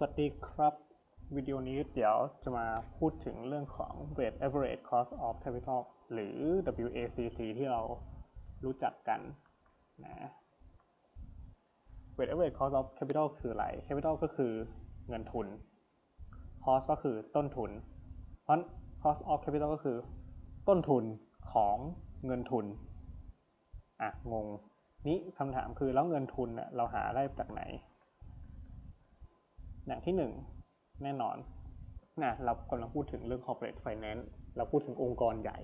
สวัสดีครับ วิดีโอนี้เดี๋ยวจะมาพูดถึงเรื่องของ Weight average cost of capital หรือ WACC ที่เรารู้จักกันนะ Weight average cost of capital คืออะไร capital ก็คือเงินทุน cost ก็คือต้นทุน เพราะ cost of capital ก็คือ ต้นทุนของเงินทุน อะ งง นี้คำถามคือแล้วเงินทุนเน่ยเราหาได้จากไหน อย่างที่หนึ่งแน่นอนนะเรากำลังพูดถึงเรื่อง corporate finance เราพูดถึงองค์กรใหญ่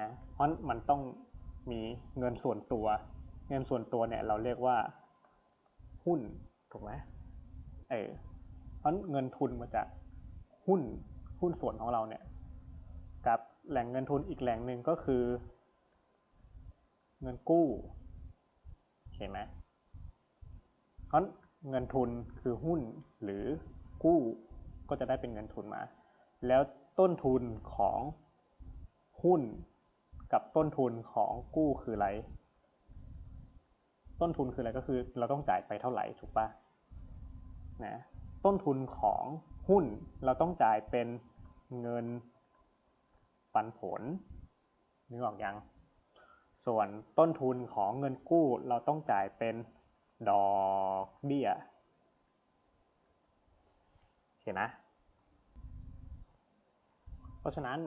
นะเพราะมันต้องมีเงินส่วนตัว เงินส่วนตัวเนี่ยเราเรียกว่าหุ้นถูกไหมเออเพราะเงินทุนมาจากหุ้นหุ้นส่วนของเราเนี่ย กับแหล่งเงินทุนอีกแหล่งหนึ่งก็คือ เงินกู้เห็นไหมเพราะ เงินทุนคือหุ้นหรือกู้ก็จะได้เป็นเงินทุนมา แล้วต้นทุนของหุ้นกับต้นทุนของกู้คืออะไร ต้นทุนคืออะไรก็คือเราต้องจ่ายไปเท่าไหร่ถูกปะนะต้นทุนของหุ้นเราต้องจ่ายเป็นเงินปันผลนึกออกยัง ส่วนต้นทุนของเงินกู้เราต้องจ่ายเป็น ดอกเบี้ยเห็นนะเพราะฉะนั้น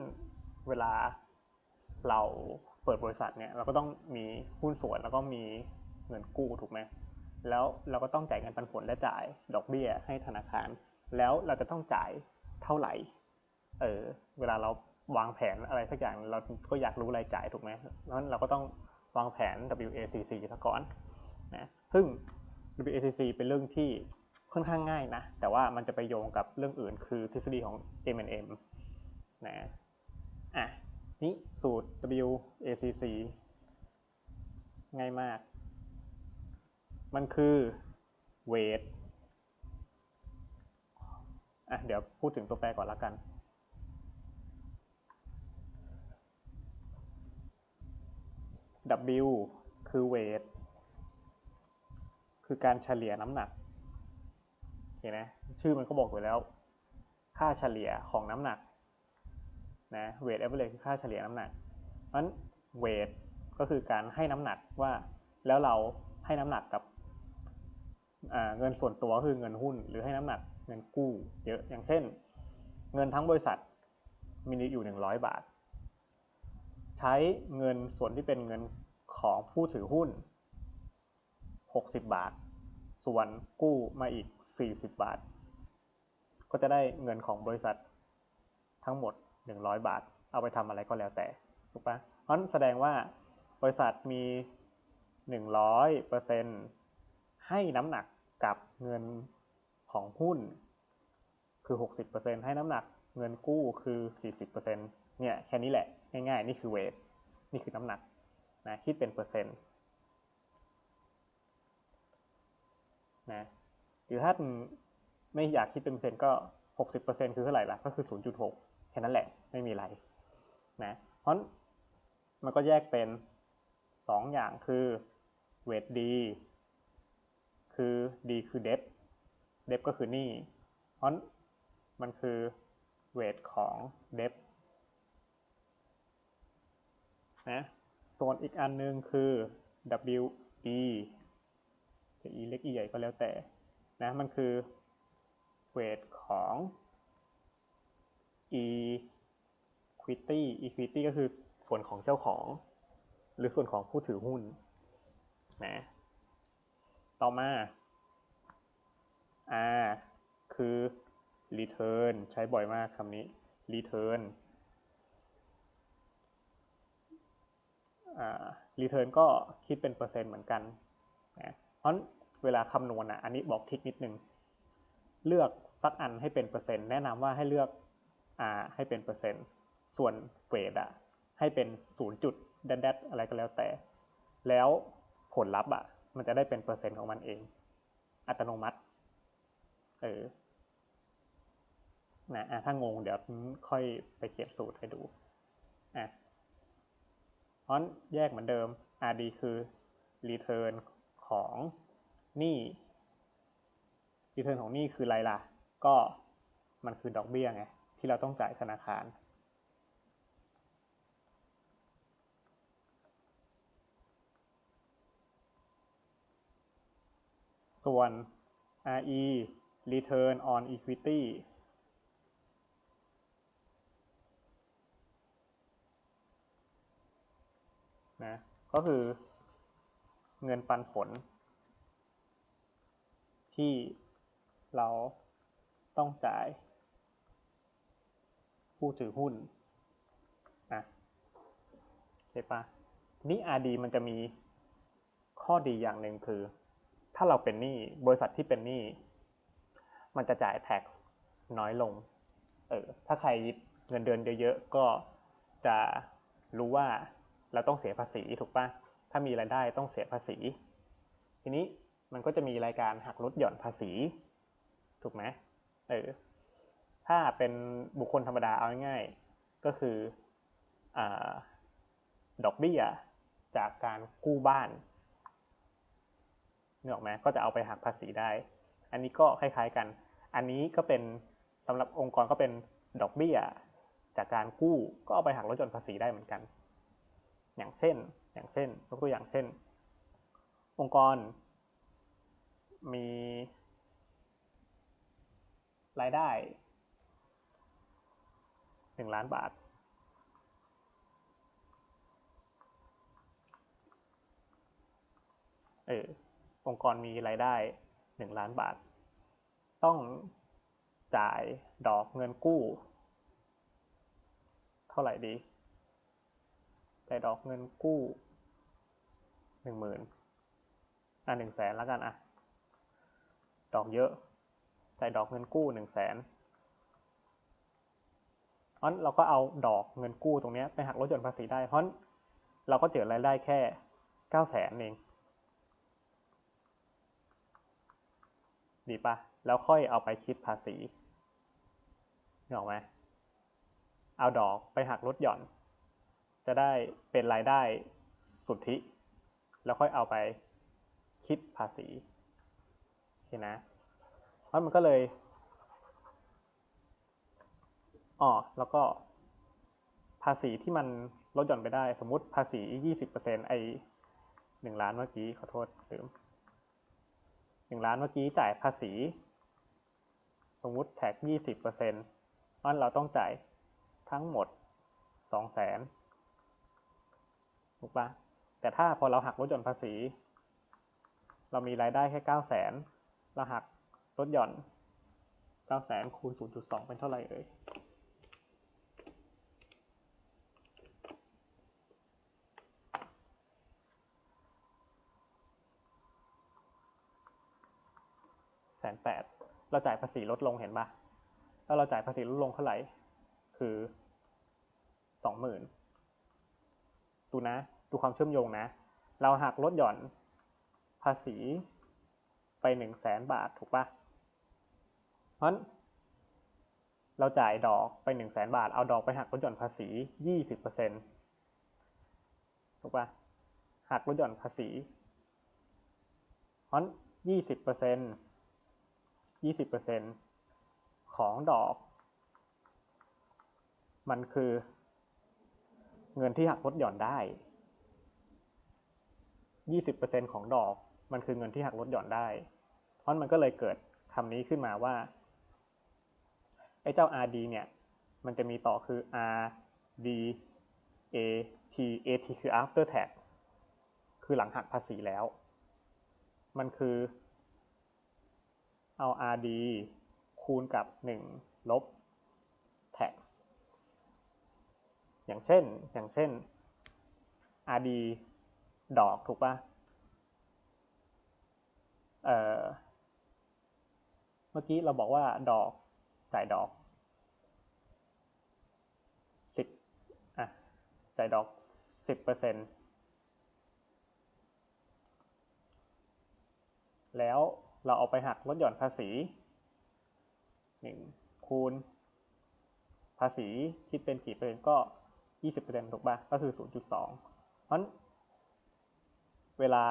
เวลาเราเปิดบริษัทเนี่ยเราก็ต้องมีหุ้นส่วนแล้วก็มีเงินกู้ถูกไหมแล้วเราก็ต้องจ่ายเงินปันผลและจ่ายดอกเบี้ยให้ธนาคาร แล้วเราจะต้องจ่ายเท่าไหร่ เออ เวลาเราวางแผนอะไรสักอย่างเราก็อยากรู้รายจ่ายถูกไหมเพราะฉะนั้นเราก็ต้องวางแผน WACC ซะก่อนนะ ซึ่ง WACC เป็นเรื่องที่ค่อนข้างง่ายนะ แต่ว่ามันจะไปโยงกับเรื่องอื่น คือทฤษฎีของ M&M นะอะนี่สูตร WACC ง่ายมาก มันคือ weight อะเดี๋ยวพูดถึงตัวแปรก่อนละกัน W คือ weight คือการเฉลี่ยน้ำหนักเห็นไหมชื่อมันก็บอกอยู่แล้ว ค่าเฉลี่ยของน้ำหนักนะ weight average คือค่าเฉลี่ยน้ำหนักเพราะฉะนั้น weight ก็คือการให้น้ำหนักว่าแล้วเราให้น้ำหนักกับเงินส่วนตัวคือเงินหุ้น หรือให้น้ำหนักเงินกู้ เยอะอย่างเช่น เงินทั้งบริษัทมีอยู่ 100 บาท ใช้เงินส่วนที่เป็นเงินของผู้ถือหุ้น 60 บาท ส่วนกู้มาอีก 40 บาท ก็จะได้เงินของบริษัททั้งหมด 100 บาท เอาไปทำอะไรก็แล้วแต่ถูกปะเพราะนั้นแสดงว่าบริษัทมี 100%ให้น้ำหนักกับเงินของหุ้น คือ 60%ให้น้ำหนักเงินกู้คือ 40%เนี่ยแค่นี้แหละ ง่ายๆ นี่คือเวทนี่คือน้ำหนักนะคิดเป็นเปอร์เซ็นต์ นะหรือถ้าไม่อยากคิดเป็นเปอร์เซ็นต์ก็หกสิบเปอร์เซ็นต์คือเท่าไหร่ล่ะก็คือศูนย์จุดหกแค่นั้นแหละไม่มีอะไรนะเพราะมันก็แยกเป็นสองอย่างคือเวทดีคือดีคือเดฟเดฟก็คือนี่เพราะมันคือเวทของเดฟนะส่วนอีกอันนึงคือ WE จะ E เล็ก E ใหญ่ก็แล้วแต่นะมันคือเวทของ equity equity ก็คือส่วนของเจ้าของ หรือส่วนของผู้ถือหุ้นนะต่อมา R คือ return ใช้บ่อยมากคำนี้ return รีเทิร์นก็คิดเป็นเปอร์เซ็นต์เหมือนกันนะ เพราะเวลาคำนวณอะอันนี้บอกทิกนิดนึง เลือกสักอันให้เป็นเปอร์เซ็นต์แนะนำว่าให้เลือก R ให้เป็นเปอร์เซ็นต์ ส่วนเวทอะให้เป็นศูนย์จุดแดดอะไรก็แล้วแต่ แล้วผลลัพธ์อะมันจะได้เป็นเปอร์เซ็นต์ของมันเอง อัตโนมัติ เออนะถ้างงเดี๋ยวค่อยไปเขียนสูตรให้ดูอะราะแยกเหมือนเดิม RD คือ return ของหนี้ return ของหนี้คืออะไรล่ะ ก็มันคือดอกเบี้ยไงที่เราต้องจ่ายธนาคาร ส่วน RE return on equity นะก็คือ เงินปันผล ที่เราต้องจ่าย ผู้ถือหุ้นนะเห็นปะนี่ RD มันจะมีข้อดีอย่างหนึ่งคือ ถ้าเราเป็นหนี้บริษัทที่เป็นหนี้มันจะจ่ายแท็กน้อยลง เออ ถ้าใครเงินเดือนเยอะๆ ก็จะรู้ว่าเราต้องเสียภาษีถูกป่ะ ถ้ามีรายได้ต้องเสียภาษี ทีนี้มันก็จะมีรายการหักลดหย่อนภาษี ถูกไหมเออถ้าเป็นบุคคลธรรมดาเอาง่ายๆก็คืออดอกเบี้ยจากการกู้บ้านเนึกออไหมก็จะเอาไปหักภาษีได้ อันนี้ก็คล้ายๆกัน อันนี้ก็เป็นสำหรับองค์กรก็เป็นดอกเบี้ยจากการกู้ก็เอาไปหักลดหย่อนภาษีได้เหมือนกัน อย่างเช่น อย่างเช่นยกตัวอย่างเช่น องค์กร มีรายได้หนึ่งล้านบาท เออ องค์กรมีรายได้หนึ่งล้านบาท ต้องจ่ายดอกเงินกู้ เท่าไหร่ดี จ่ดอกเงินกู้หนึ่งหมื่นอะหนึ่งแสนแล้วกันอะ ดอกเยอะจ่ดอกเงินกู้หนึ่งแสนเพราะเราก็เอาดอกเงินกู้ตรงนี้ไปหักลดหย่อนภาษีได้ เพราะเราก็เจอรายได้แค่เก้าแสนเอง ดีปะแล้วค่อยเอาไปคิดภาษีเห็นไหมเอาดอกไปหักลดหย่อน จะได้เป็นรายได้สุทธิ แล้วค่อยเอาไปคิดภาษีโอเคนะเพราะมันก็เลยอ๋อแล้วก็ภาษีที่มันลดหย่อนไปได้ สมมติภาษียี่สิบเปอร์เซ็นไอหนึ่งล้านเมื่อกี้ขอโทษลืมหนึ่งล้านเมื่อกี้จ่ายภาษี สมมติแท็กยี่สิบเปอร์เซ็นต์นั้นเราต้องจ่ายทั้งหมดสองแสน ถูกปะแต่ถ้าพอเราหักลดหย่อนภาษี เรามีรายได้แค่เก้าแสนเราหักลดหย่อนเก้าแสนคูณศูนย์จุดสองเป็นเท่าไหร่เอ่ยแสนแปดเราจ่ายภาษีลดลงเห็นปะแล้วเราจ่ายภาษีลดลงเท่าไหร่ คือสองหมื่น ดูนะ ดูความเชื่อมโยงนะ เราหักลดหย่อนภาษีไปหนึ่งแสนบาทถูกปะเพราะเราจ่ายดอกไปหนึ่งแสนบาท เอาดอกไปหักลดหย่อนภาษียี่สิบเปอร์เซ็นถูกปะหักลดหย่อนภาษีเพราะยี่สิบเปอร์เซ็นต์ยี่สิบเปอร์เซ็นของดอก มันคือ เงินที่หักลดหย่อนได้ยี่สิบเปอร์เซ็นของดอกมันคือเงินที่หักลดหย่อนได้ เพราะมันก็เลยเกิดคำนี้ขึ้นมาว่า ไอ้เจ้า RD เนี่ย มันจะมีต่อคือ RD AT AT คือ after tax คือหลังหักภาษีแล้ว มันคือเอา RD คูณกับ 1 ลบ tax อย่างเช่น อย่างเช่น RD ดอกถูกปะเอ่อเมื่อกี้เราบอกว่าดอกจ่ายดอกสิบอะจ่ายดอกสิบเปอร์เซ็นแล้วเราเอาไปหักลดหย่อนภาษีหนึ่งคูณ ภาษีคิดเป็นกี่เปอร์เซ็นต์ก็ ยี่สิบเปอร์เซ็นต์ถูกปะก็คือศูนย์จุดสองเพราะเวลา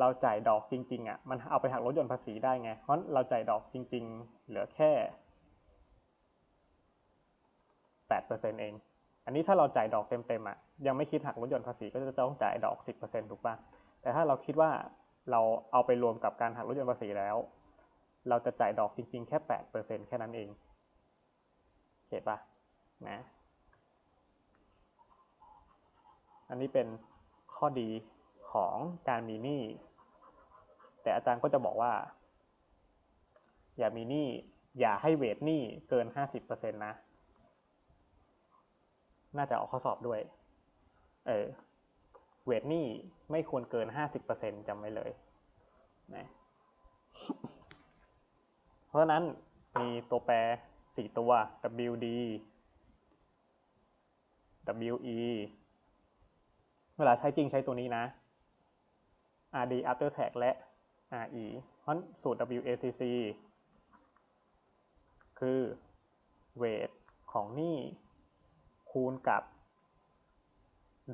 เราจ่ายดอกจริง ๆอะมันเอาไปหักลดหย่อนภาษีได้ไง เพราะเราจ่ายดอกจริง ๆ เหลือแค่แปดเปอร์เซ็นเอง อันนี้ถ้าเราจ่ายดอกเต็มๆอะยังไม่คิดหักลดหย่อนภาษีก็จะต้องจ่ายดอกสิบเปอร์เซ็นถูกป่ะแต่ถ้าเราคิดว่าเราเอาไปรวมกับการหักลดหย่อนภาษีแล้ว เราจะจ่ายดอกจริง ๆ แค่แปดเปอร์เซ็นแค่นั้นเองเห็นป่ะ นะ อันนี้เป็นข้อดีของการมีหนี้ แต่อาจารย์ก็จะบอกว่า อย่ามีหนี้ อย่าให้เวทหนี้เกินห้าสิบเปอร์เซ็นต์นะ น่าจะออกข้อสอบด้วย เออ เวทหนี้ไม่ควรเกินห้าสิบเปอร์เซ็นจำไว้เลยนะเพราะนั้นมีตัวแปรสี่ตัว WD WE เวลาใช้จริงใช้ตัวนี้นะ RD after tax และ RE เพราะสูตร WACC คือเวทของหนี้คูณกับ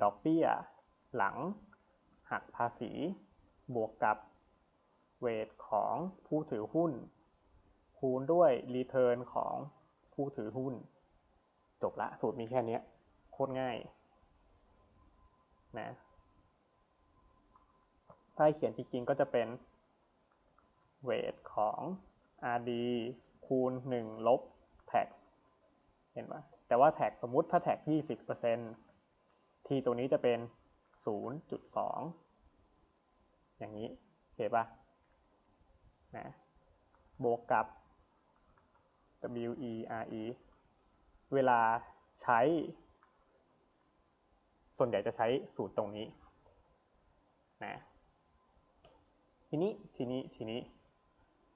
ดอกเบี้ย หลัง หักภาษี บวกกับเวทของผู้ถือหุ้น คูณด้วยรีเทิร์นของผู้ถือหุ้น จบละ สูตรมีแค่นี้ ตรง่ายนะถ้าเขียนจริงๆก็จะเป็นเวทของ RD คูณ 1 ลบแท็กเห็นไหมแต่ว่าแท็กสมมติถ้าแท็ก20%ทีตัวนี้จะเป็น 0.2 อย่างนี้เห็นปะนะบวกกับ WERE เวลาใช้ ส่วนใหญ่จะใช้สูตรตรงนี้นะทีนี้ทีนี้ทีนี้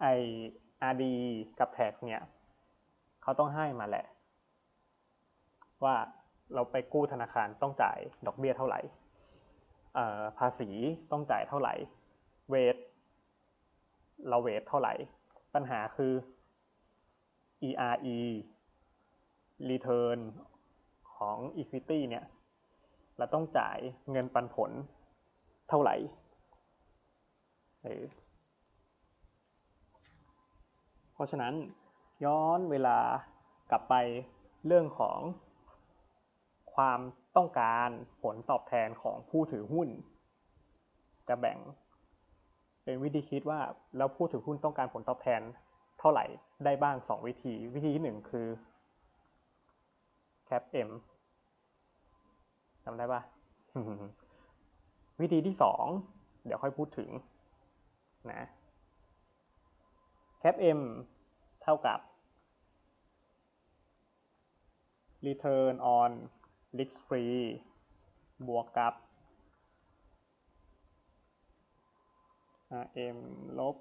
ไอ RD กับ tax เนี่ยเขาต้องให้มาแหละ ว่าเราไปกู้ธนาคารต้องจ่ายดอกเบี้ยเท่าไหร่ภาษีต้องจ่ายเท่าไหร่ เวทเราเวทเท่าไหร่ ปัญหาคือ ERE return ของ equity เนี่ย เราต้องจ่ายเงินปันผลเท่าไหร่เพราะฉะนั้นย้อนเวลากลับไปเรื่องของความต้องการผลตอบแทนของผู้ถือหุ้น จะแบ่งเป็นวิธีคิดว่าแล้วผู้ถือหุ้นต้องการผลตอบแทนเท่าไหร่ได้บ้างสองวิธี วิธีที่หนึ่งคือ cap m จำได้ปะวิธีที่สองเดี๋ยวค่อยพูดถึงนะ cap m เท่ากับ return on risk free บวกกับ rm ลบ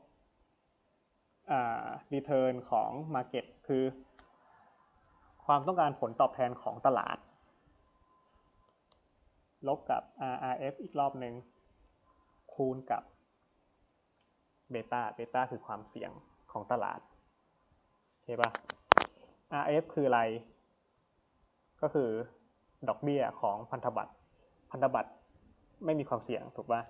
return ของ market คือ ความต้องการผลตอบแทนของตลาด ลบกับ RRF อีกรอบหนึ่งคูณกับเบต้าเบต้าคือความเสี่ยงของตลาดโอเคปะ RF คืออะไร ก็คือดอกเบี้ยของพันธบัตร พันธบัตรไม่มีความเสี่ยงถูกปะ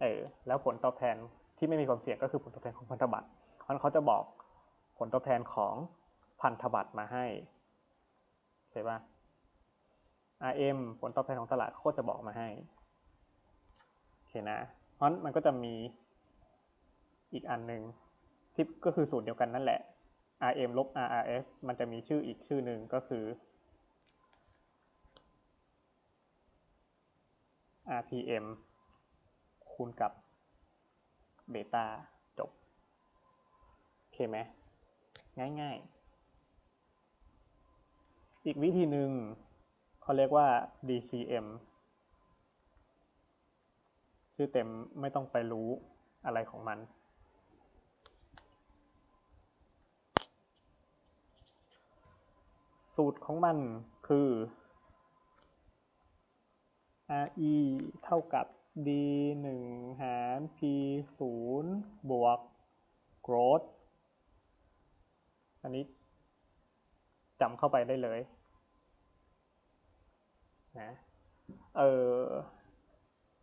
เออ แล้วผลตอบแทนที่ไม่มีความเสี่ยงก็คือผลตอบแทนของพันธบัตรเพราะเขาจะบอกผลตอบแทนของพันธบัตรมาให้ใช่ปะ RM ผลตอบแทนของตลาดเขาก็จะบอกมาให้โอเคนะเพราะมันก็จะมีอีกอันหนึ่งที่ก็คือสูตรเดียวกันนั่นแหละ RM ลบ RRF มันจะมีชื่ออีกชื่อหนึ่งก็คือ RPM คูณกับเบต้าจบ โอเคไหมง่ายๆ อีกวิธีหนึ่ง เขาเรียกว่า DCM ชื่อเต็มไม่ต้องไปรู้อะไรของมัน สูตรของมันคือ RE เท่ากับ D 1หาร P 0บวก growth อันนี้จำเข้าไปได้เลย นะเออ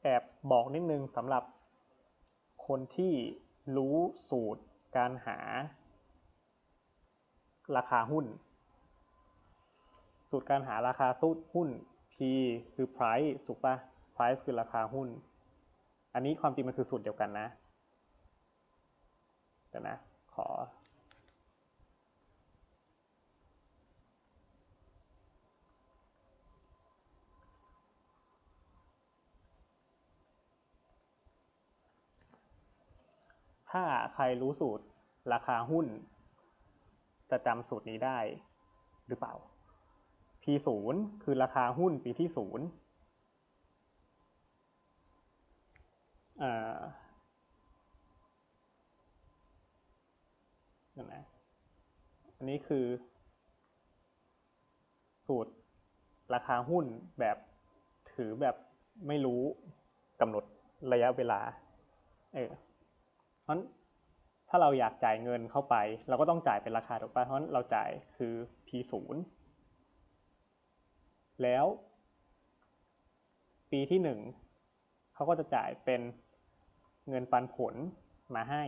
แอบบอกนิดนึงสำหรับคนที่รู้สูตรการหาราคาหุ้น สูตรการหาราคาสูตรหุ้น P คือ price ถูกปะ price คือราคาหุ้น อันนี้ความจริงมันคือสูตรเดียวกันนะเดี๋ยวนะ ขอ ถ้าใครรู้สูตรราคาหุ้น จะจำสูตรนี้ได้หรือเปล่า P ศูนย์คือราคาหุ้นปีที่ศูนย์นะอันนี้คือ สูตรราคาหุ้นแบบถือแบบไม่รู้กำหนดระยะเวลา เออ ราะถ้าเราอยากจ่ายเงินเข้าไป เราก็ต้องจ่ายเป็นราคาถูกปะเพราะฉะนั้นเราจ่ายคือ P ศูนย์แล้วปีที่หนึ่งเขาก็จะจ่ายเป็นเงินปันผลมาให้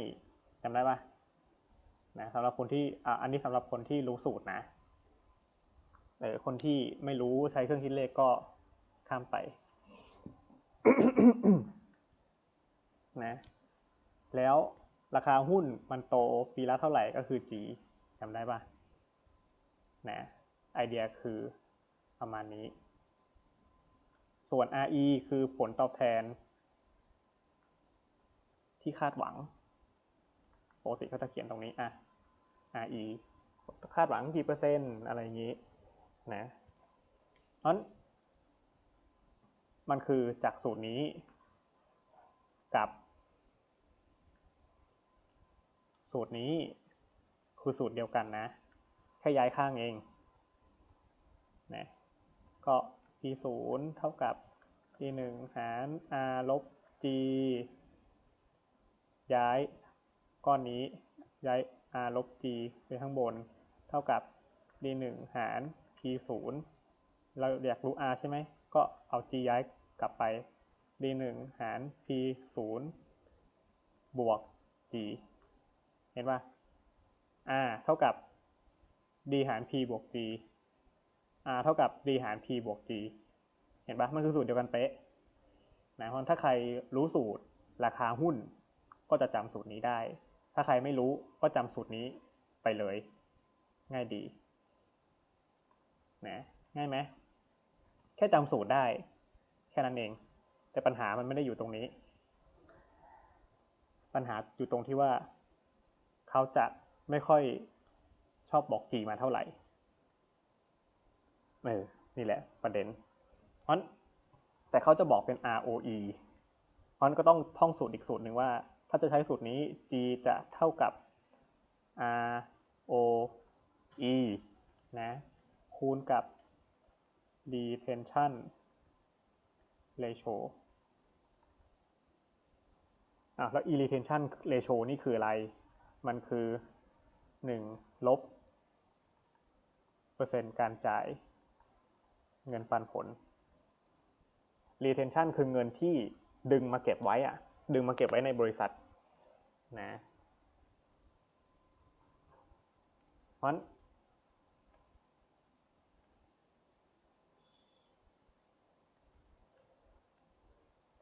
จำได้ปะนะสำหรับคนที่อ่าอันนี้สำหรับคนที่รู้สูตรนะเออคนที่ไม่รู้ใช้เครื่องคิดเลขก็ข้ามไปนะ แล้วราคาหุ้นมันโตปีละเท่าไหร่ก็คือ G จำได้ปะนะไอเดียคือประมาณนี้ ส่วน RE คือผลตอบแทน ที่คาดหวังปกติเขาจะเขียนตรงนี้อะ RE คาดหวังกี่เปอร์เซ็นต์อะไรอย่างนี้นะเพราะมันคือจากสูตรนี้กับ สูตรนี้คือสูตรเดียวกันนะ แค่ย้ายข้างเองนะก็ p ศูนย์เท่ากับ p หนึ่งหาร r ลบ g ย้ายก้อนนี้ย้าย r ลบ g ไปข้างบน เท่ากับ d หนึ่งหาร p ศูนย์เราอยากรู้ r ใช่ไหม ก็เอา g ย้ายกลับไป d หนึ่งหาร p ศูนย์บวก g เห็นป่ะ r เท่ากับ d หาร p บวก g r เท่ากับ d หาร p บวก g เห็นปะมันคือสูตรเดียวกันเป๊ะนะเพราะถ้าใครรู้สูตรราคาหุ้นก็จะจำสูตรนี้ได้ ถ้าใครไม่รู้ก็จำสูตรนี้ไปเลย ง่ายดีนะง่ายไหมแค่จำสูตรได้ แค่นั้นเอง แต่ปัญหามันไม่ได้อยู่ตรงนี้ ปัญหาอยู่ตรงที่ว่า เขาจะไม่ค่อยชอบบอก G มาเท่าไหร่เออนี่แหละประเด็นเพราะแต่เขาจะบอกเป็น ROE เพราะนั้นก็ต้องท่องสูตรอีกสูตรหนึ่งว่า ถ้าจะใช้สูตรนี้ G จะเท่ากับ ROE นะคูณกับ retention ratio อะแล้ว e retention ratio นี่คืออะไร มันคือ 1 ลบ เปอร์เซ็นต์การจ่ายเงินปันผล retention คือเงินที่ดึงมาเก็บไว้อะดึงมาเก็บไว้ในบริษัทนะเพราะ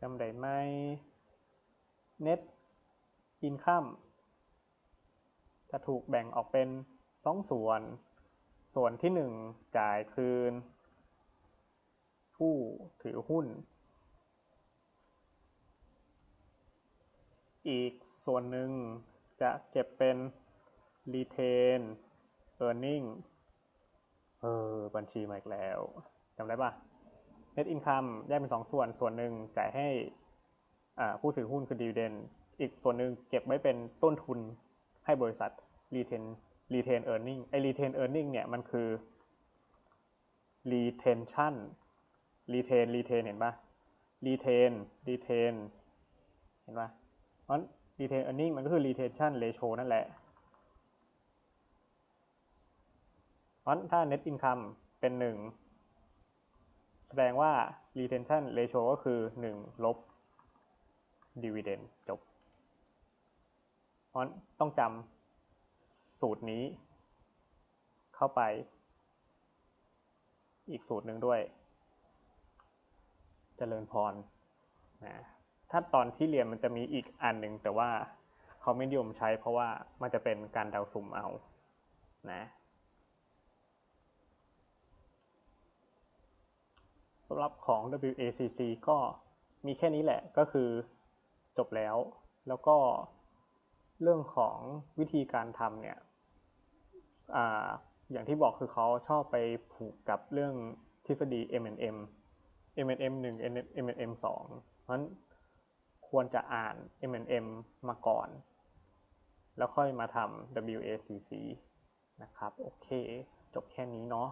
จำได้ไหม net income จะถูกแบ่งออกเป็นสองส่วน ส่วนที่หนึ่งจ่ายคืน ผู้ถือหุ้น อีกส่วนหนึ่งจะเก็บเป็น retain earning เออ บัญชีมาอีกแล้วจำได้ปะ net income แยกเป็นสองส่วน ส่วนหนึ่งจ่ายให้ผู้ถือหุ้นคือ dividend อีกส่วนหนึ่งเก็บไว้เป็นต้นทุน ให้บริษัท retain retain earning ไอ้ retain earning เนี่ยมันคือ retention retain retain เห็นปะ retain retain เห็นปะเพราะ retain earning มันก็คือ retention ratio นั่นแหละเพราะถ้า net income เป็นหนึ่งแสดงว่า retention ratio ก็คือหนึ่งลบ dividend จบ เพราะต้องจำสูตรนี้ เข้าไป อีกสูตรหนึ่งด้วยเจริญพรนะถ้าตอนที่เรียนมันจะมีอีกอันหนึ่งแต่ว่าเขาไม่นิยมใช้เพราะว่ามันจะเป็นการเดาสุ่มเอานะสำหรับของ WACC ก็มีแค่นี้แหละก็คือจบแล้ว แล้วก็ เรื่องของวิธีการทำเนี่ยออย่างที่บอกคือเขาชอบไปผูกกับเรื่องทฤษฎี M&M M&M 1 M&M 2เพราะฉะนั้นควรจะอ่าน M&M มาก่อน แล้วค่อยมาทำ WACC นะครับ โอเค จบแค่นี้เนาะ